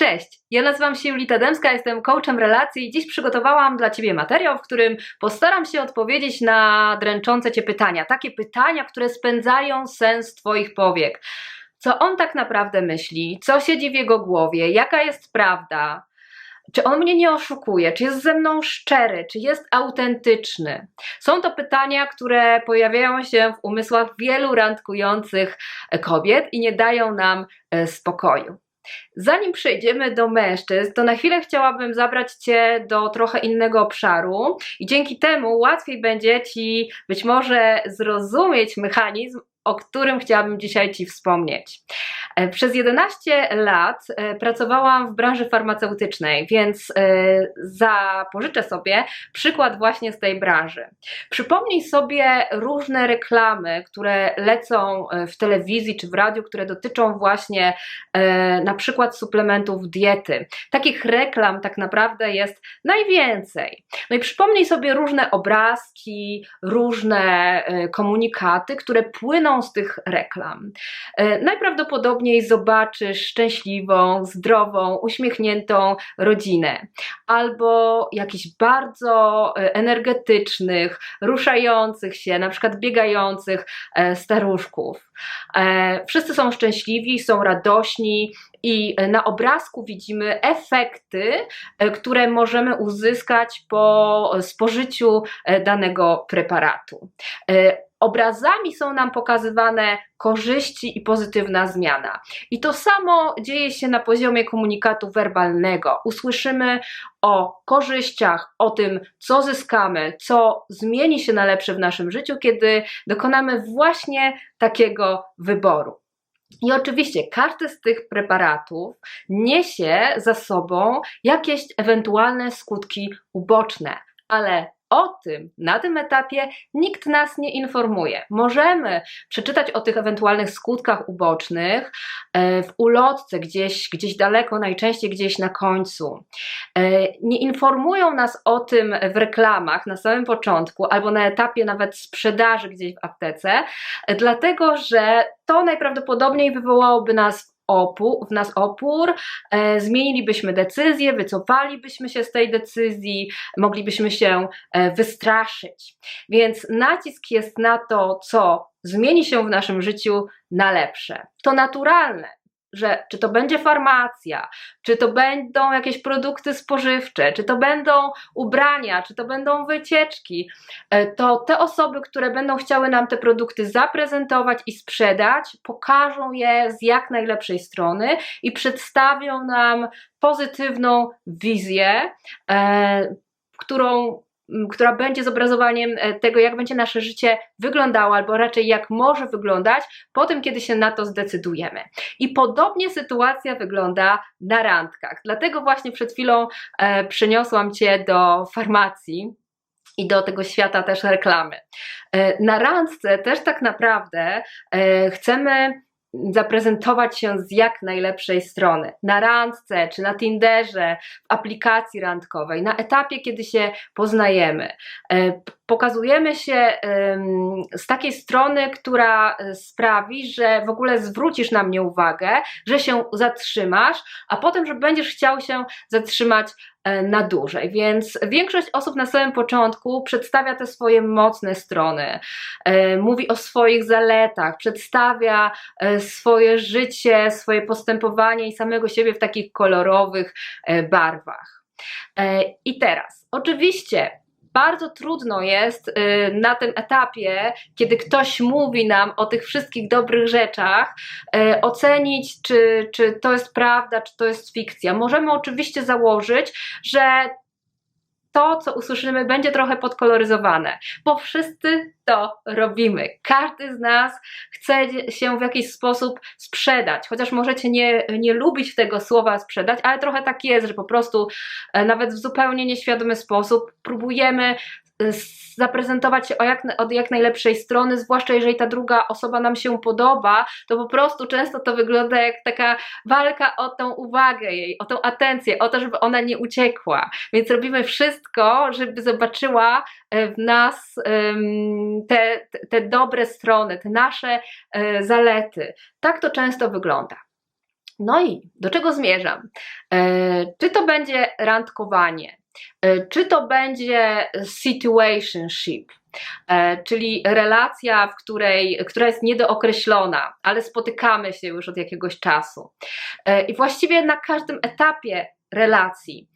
Cześć, ja nazywam się Julita Demska, jestem coachem relacji i dziś przygotowałam dla Ciebie materiał, w którym postaram się odpowiedzieć na dręczące Cię pytania. Takie pytania, które spędzają sens Twoich powiek. Co on tak naprawdę myśli? Co siedzi w jego głowie? Jaka jest prawda? Czy on mnie nie oszukuje? Czy jest ze mną szczery? Czy jest autentyczny? Są to pytania, które pojawiają się w umysłach wielu randkujących kobiet i nie dają nam e, spokoju. Zanim przejdziemy do mężczyzn, to na chwilę chciałabym zabrać Cię do trochę innego obszaru i dzięki temu łatwiej będzie Ci być może zrozumieć mechanizm, o którym chciałabym dzisiaj Ci wspomnieć. E, przez 11 lat e, pracowałam w branży farmaceutycznej, więc e, zapożyczę sobie przykład właśnie z tej branży. Przypomnij sobie różne reklamy, które lecą w telewizji czy w radiu, które dotyczą właśnie na przykład suplementów diety. Takich reklam tak naprawdę jest najwięcej. No i przypomnij sobie różne obrazki, różne komunikaty, które płyną z tych reklam. Najprawdopodobniej najprawdopodobniej zobaczysz szczęśliwą, zdrową, uśmiechniętą rodzinę, albo jakichś bardzo e, energetycznych, ruszających się, na przykład biegających e, staruszków. E, wszyscy są szczęśliwi, są radośni, i na obrazku widzimy efekty, które możemy uzyskać po spożyciu danego preparatu obrazami są nam pokazywane korzyści i pozytywna zmiana. I to samo dzieje się na poziomie komunikatu werbalnego. Usłyszymy o korzyściach, o tym, co zyskamy, co zmieni się na lepsze w naszym życiu, kiedy dokonamy właśnie takiego wyboru. I oczywiście każdy z tych preparatów niesie za sobą jakieś ewentualne skutki uboczne, ale o tym na tym etapie nikt nas nie informuje. Możemy przeczytać o tych ewentualnych skutkach ubocznych e, w ulotce gdzieś, gdzieś daleko, najczęściej gdzieś na końcu. E, nie informują nas o tym w reklamach na samym początku albo na etapie nawet sprzedaży gdzieś w aptece, e, dlatego że to najprawdopodobniej wywołałoby nas opór, w nas opór, e, zmienilibyśmy decyzję, wycofalibyśmy się z tej decyzji, moglibyśmy się e, wystraszyć. Więc nacisk jest na to, co zmieni się w naszym życiu na lepsze. To naturalne że czy to będzie farmacja, czy to będą jakieś produkty spożywcze, czy to będą ubrania, czy to będą wycieczki, e, to te osoby, które będą chciały nam te produkty zaprezentować i sprzedać, pokażą je z jak najlepszej strony i przedstawią nam pozytywną wizję, e, którą która będzie zobrazowaniem e, tego, jak będzie nasze życie wyglądało, albo raczej jak może wyglądać po tym, kiedy się na to zdecydujemy. I podobnie sytuacja wygląda na randkach. Dlatego właśnie przed chwilą e, przyniosłam Cię do farmacji i do tego świata też reklamy. E, na randce też tak naprawdę e, chcemy zaprezentować się z jak najlepszej strony. Na randce, czy na Tinderze, w aplikacji randkowej, na etapie, kiedy się poznajemy. E, pokazujemy się z takiej strony, która e, sprawi, że w ogóle zwrócisz na mnie uwagę, że się zatrzymasz, a potem, że będziesz chciał się zatrzymać na dłużej. Więc większość osób na samym początku przedstawia te swoje mocne strony, e, mówi o swoich zaletach, przedstawia swoje życie, swoje postępowanie i samego siebie w takich kolorowych barwach. I teraz, oczywiście, bardzo trudno jest y, na tym etapie, kiedy ktoś mówi nam o tych wszystkich dobrych rzeczach, y, ocenić, czy, czy to jest prawda, czy to jest fikcja. Możemy oczywiście założyć, że to, co usłyszymy, będzie trochę podkoloryzowane, bo wszyscy to robimy. Każdy z nas chce się w jakiś sposób sprzedać, chociaż możecie nie, nie lubić tego słowa sprzedać, ale trochę tak jest, że po prostu e, nawet w zupełnie nieświadomy sposób próbujemy zaprezentować się jak, od jak najlepszej strony, zwłaszcza jeżeli ta druga osoba nam się podoba, to po prostu często to wygląda jak taka walka o tą uwagę jej, o tą atencję, o to, żeby ona nie uciekła. Więc robimy wszystko, żeby zobaczyła e, w nas te, te dobre strony, te nasze e, zalety. Tak to często wygląda. No i do czego zmierzam? Czy to będzie randkowanie, czy to będzie situationship, czyli relacja, w której, która jest niedookreślona, ale spotykamy się już od jakiegoś czasu. I właściwie na każdym etapie relacji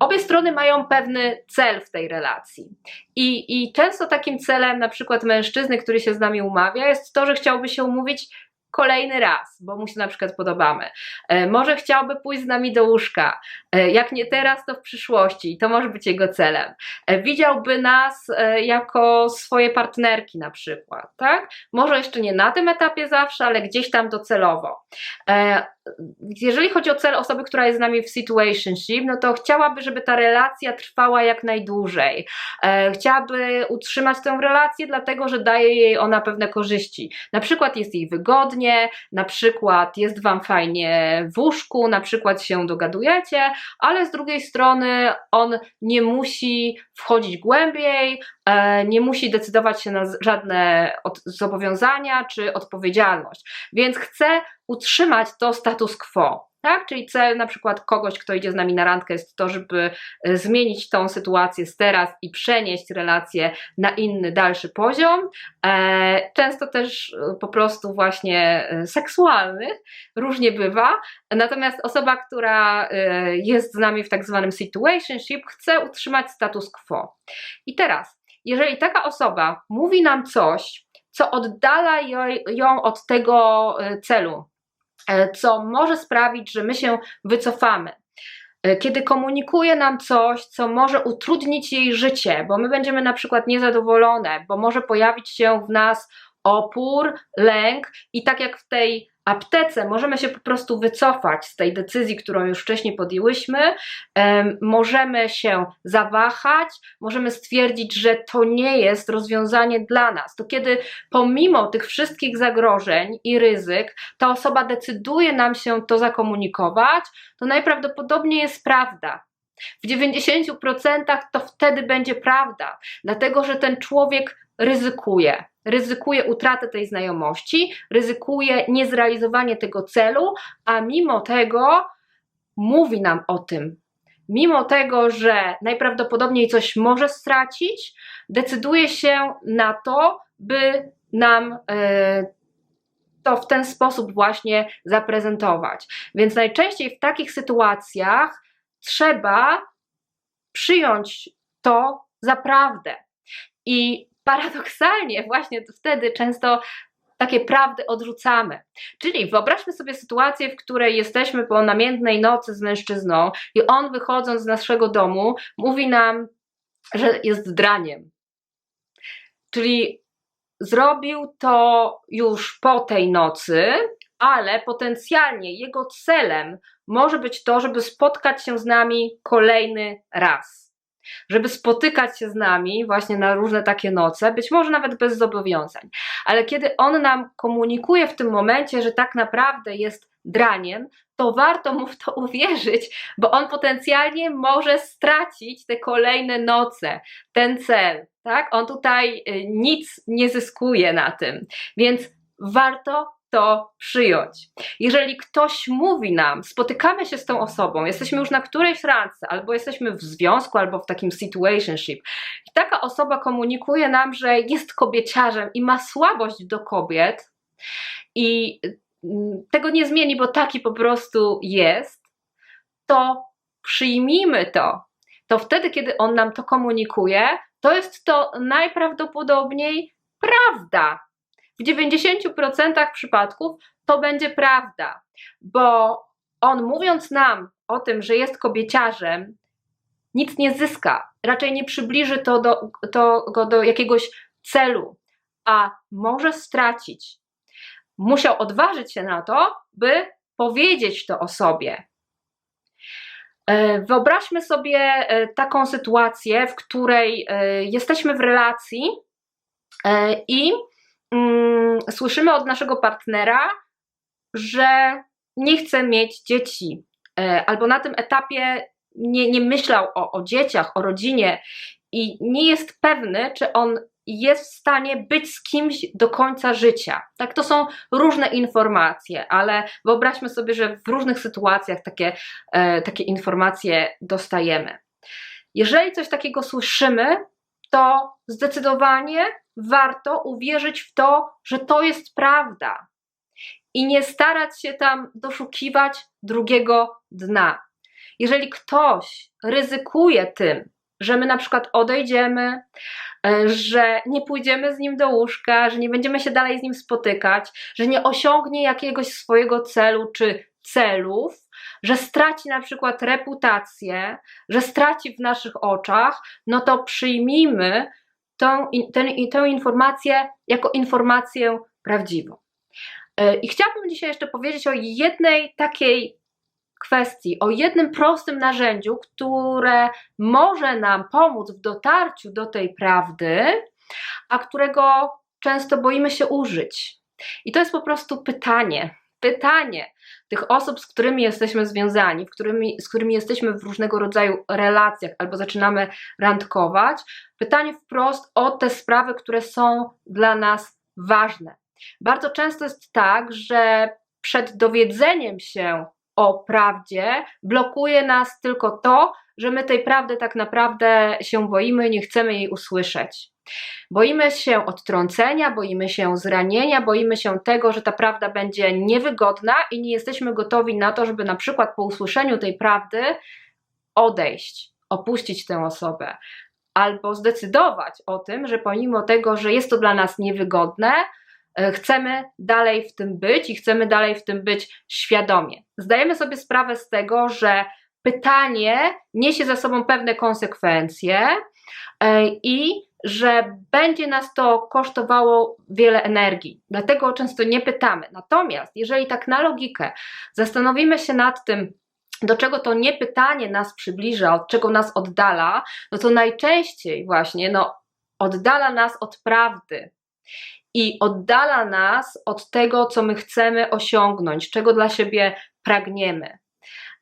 obie strony mają pewny cel w tej relacji. I, I często takim celem, na przykład mężczyzny, który się z nami umawia, jest to, że chciałby się umówić kolejny raz, bo mu się na przykład podobamy. E, może chciałby pójść z nami do łóżka. E, jak nie teraz, to w przyszłości. To może być jego celem. E, widziałby nas jako swoje partnerki na przykład, tak? Może jeszcze nie na tym etapie zawsze, ale gdzieś tam docelowo jeżeli chodzi o cel osoby, która jest z nami w situationship, no to chciałaby, żeby ta relacja trwała jak najdłużej. Chciałaby utrzymać tę relację, dlatego że daje jej ona pewne korzyści. Na przykład jest jej wygodnie, na przykład jest wam fajnie w łóżku, na przykład się dogadujecie, ale z drugiej strony on nie musi wchodzić głębiej, e, nie musi decydować się na żadne zobowiązania czy odpowiedzialność. Więc chce utrzymać to status quo. Tak? Czyli cel na przykład kogoś, kto idzie z nami na randkę, jest to, żeby e, zmienić tą sytuację z teraz i przenieść relację na inny, dalszy poziom. E, często też e, po prostu właśnie seksualny, różnie bywa. Natomiast osoba, która jest z nami w tak zwanym situationship, chce utrzymać status quo. I teraz, jeżeli taka osoba mówi nam coś, co oddala ją od tego celu, co może sprawić, że my się wycofamy. E, kiedy komunikuje nam coś, co może utrudnić jej życie, bo my będziemy na przykład niezadowolone, bo może pojawić się w nas opór, lęk i tak jak w tej aptece możemy się po prostu wycofać z tej decyzji, którą już wcześniej podjęłyśmy, możemy się zawahać, możemy stwierdzić, że to nie jest rozwiązanie dla nas. To kiedy pomimo tych wszystkich zagrożeń i ryzyk, ta osoba decyduje nam się to zakomunikować, to najprawdopodobniej jest prawda. W 90% to wtedy będzie prawda, dlatego że ten człowiek ryzykuje. Ryzykuje utratę tej znajomości, ryzykuje niezrealizowanie tego celu, a mimo tego mówi nam o tym. Mimo tego, że najprawdopodobniej coś może stracić, decyduje się na to, by nam e, to w ten sposób właśnie zaprezentować. Więc najczęściej w takich sytuacjach trzeba przyjąć to za prawdę. I paradoksalnie właśnie wtedy często takie prawdy odrzucamy. Czyli wyobraźmy sobie sytuację, w której jesteśmy po namiętnej nocy z mężczyzną i on wychodząc z naszego domu mówi nam, że jest draniem. Czyli zrobił to już po tej nocy, ale potencjalnie jego celem może być to, żeby spotkać się z nami kolejny raz żeby spotykać się z nami właśnie na różne takie noce, być może nawet bez zobowiązań. Ale kiedy on nam komunikuje w tym momencie, że tak naprawdę jest draniem, to warto mu w to uwierzyć, bo on potencjalnie może stracić te kolejne noce, ten cel. Tak? On tutaj y, nic nie zyskuje na tym, więc warto to przyjąć. Jeżeli ktoś mówi nam, spotykamy się z tą osobą, jesteśmy już na którejś randce, albo jesteśmy w związku, albo w takim situationship, i taka osoba komunikuje nam, że jest kobieciarzem i ma słabość do kobiet, i mm, tego nie zmieni, bo taki po prostu jest, to przyjmijmy to. To wtedy, kiedy on nam to komunikuje, to jest to najprawdopodobniej prawda w 90% przypadków to będzie prawda, bo on mówiąc nam o tym, że jest kobieciarzem, nic nie zyska, raczej nie przybliży to do, to go do jakiegoś celu, a może stracić. Musiał odważyć się na to, by powiedzieć to o sobie. E, wyobraźmy sobie e, taką sytuację, w której e, jesteśmy w relacji i mm, słyszymy od naszego partnera, że nie chce mieć dzieci, e, albo na tym etapie nie, nie myślał o, o dzieciach, o rodzinie i nie jest pewny, czy on jest w stanie być z kimś do końca życia. Tak, to są różne informacje, ale wyobraźmy sobie, że w różnych sytuacjach takie, e, takie informacje dostajemy. Jeżeli coś takiego słyszymy, to zdecydowanie warto uwierzyć w to, że to jest prawda i nie starać się tam doszukiwać drugiego dna. Jeżeli ktoś ryzykuje tym, że my na przykład odejdziemy, e, że nie pójdziemy z nim do łóżka, że nie będziemy się dalej z nim spotykać, że nie osiągnie jakiegoś swojego celu czy celów, że straci na przykład reputację, że straci w naszych oczach, no to przyjmijmy tą, ten, tę informację jako informację prawdziwą. E, I chciałabym dzisiaj jeszcze powiedzieć o jednej takiej kwestii, o jednym prostym narzędziu, które może nam pomóc w dotarciu do tej prawdy, a którego często boimy się użyć. I to jest po prostu pytanie. Pytanie tych osób, z którymi jesteśmy związani, którymi, z którymi jesteśmy w różnego rodzaju relacjach albo zaczynamy randkować, pytanie wprost o te sprawy, które są dla nas ważne. Bardzo często jest tak, że przed dowiedzeniem się o prawdzie blokuje nas tylko to, że my tej prawdy tak naprawdę się boimy, nie chcemy jej usłyszeć. Boimy się odtrącenia, boimy się zranienia, boimy się tego, że ta prawda będzie niewygodna i nie jesteśmy gotowi na to, żeby na przykład po usłyszeniu tej prawdy odejść, opuścić tę osobę. Albo zdecydować o tym, że pomimo tego, że jest to dla nas niewygodne, E, chcemy dalej w tym być i chcemy dalej w tym być świadomie. Zdajemy sobie sprawę z tego, że pytanie niesie za sobą pewne konsekwencje e, i że będzie nas to kosztowało wiele energii. Dlatego często nie pytamy. Natomiast jeżeli tak na logikę zastanowimy się nad tym, do czego to nie pytanie nas przybliża, od czego nas oddala, no to najczęściej właśnie no, oddala nas od prawdy i oddala nas od tego, co my chcemy osiągnąć, czego dla siebie pragniemy.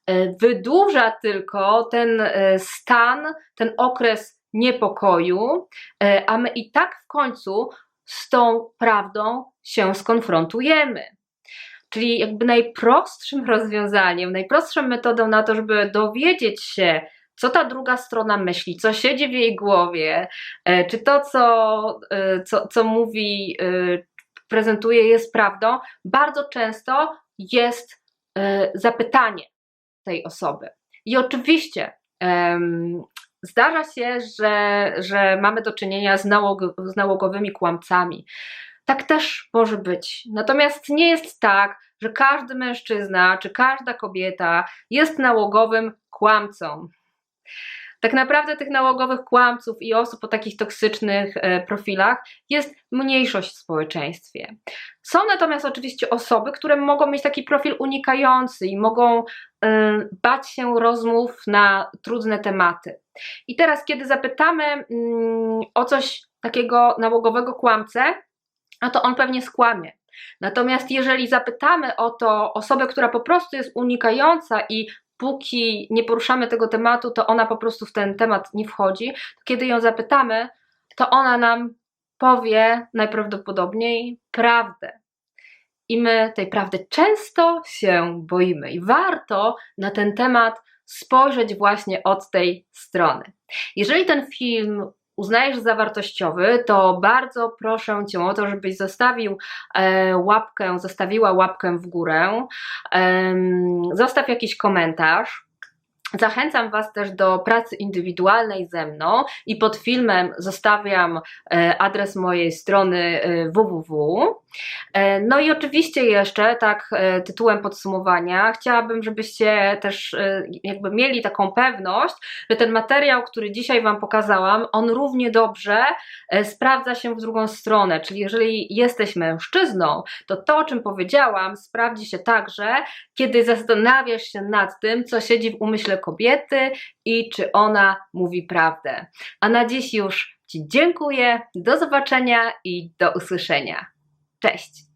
E, wydłuża tylko ten e, stan, ten okres niepokoju, e, a my i tak w końcu z tą prawdą się skonfrontujemy. Czyli jakby najprostszym rozwiązaniem, najprostszą metodą na to, żeby dowiedzieć się, co ta druga strona myśli, co siedzi w jej głowie, czy to, co, co, co mówi, prezentuje, jest prawdą, bardzo często jest zapytanie tej osoby. I oczywiście zdarza się, że, że mamy do czynienia z, nałog, z nałogowymi kłamcami. Tak też może być. Natomiast nie jest tak, że każdy mężczyzna czy każda kobieta jest nałogowym kłamcą. Tak naprawdę tych nałogowych kłamców i osób o takich toksycznych e, profilach jest mniejszość w społeczeństwie. Są natomiast oczywiście osoby, które mogą mieć taki profil unikający i mogą e, bać się rozmów na trudne tematy. I teraz, kiedy zapytamy mm, o coś takiego nałogowego kłamcę, a to on pewnie skłamie. Natomiast jeżeli zapytamy o to osobę, która po prostu jest unikająca i póki nie poruszamy tego tematu, to ona po prostu w ten temat nie wchodzi. Kiedy ją zapytamy, to ona nam powie najprawdopodobniej prawdę. I my tej prawdy często się boimy, i warto na ten temat spojrzeć właśnie od tej strony. Jeżeli ten film uznajesz za wartościowy, to bardzo proszę Cię o to, żebyś zostawił e, łapkę, zostawiła łapkę w górę, zostaw jakiś komentarz. Zachęcam Was też do pracy indywidualnej ze mną i pod filmem zostawiam e, adres mojej strony e, www. E, no i oczywiście jeszcze tak tytułem podsumowania chciałabym, żebyście też jakby mieli taką pewność, że ten materiał, który dzisiaj Wam pokazałam, on równie dobrze sprawdza się w drugą stronę, czyli jeżeli jesteś mężczyzną, to to, o czym powiedziałam, sprawdzi się także, kiedy zastanawiasz się nad tym, co siedzi w umyśle kobiety i czy ona mówi prawdę. A na dziś już Ci dziękuję, do zobaczenia i do usłyszenia. Cześć!